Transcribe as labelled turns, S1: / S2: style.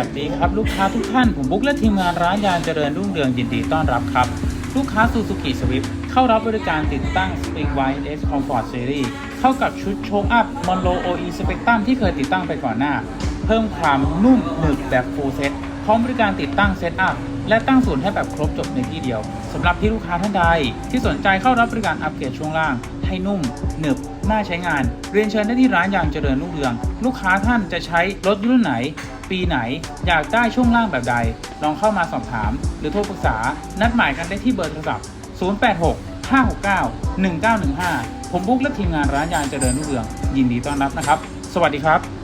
S1: วัสดีครับ ลูกค้าทุกท่าน ผมบุ๊กและทีมงานร้านยางเจริญรุ่งเรืองยินดีต้อนรับครับ ลูกค้า Suzuki Swift เข้ารับบริการติดตั้ง Spring White S Comfort Series เข้ากับชุดโชคอัพ Monroe OE Spectrum ที่เคยติดตั้งไปก่อนหน้า เพิ่มความนุ่มหนึบแบบ Full Set พร้อมบริการติดตั้งเซตอัพและตั้งศูนย์ให้แบบครบจบในที่เดียวสำหรับที่ลูกค้าท่านใด ที่สนใจเข้ารับบริการอัปเกรดช่วงล่าง ให้นุ่ม หนึบน่าใช้งาน เรียนเชิญได้ที่ร้านยางเจริญรุ่งเรือง ลูกค้าท่านจะใช้รถรุ่นไหน ปีไหน อยากได้ช่วงล่างแบบใด ลองเข้ามาสอบถาม หรือโทรปรึกษา นัดหมายกันได้ที่เบอร์โทรศัพท์ 086 569 1915 ผมบุ๊กและทีมงานร้านยางเจริญรุ่งเรือง ยินดีต้อนรับนะครับ สวัสดีครับ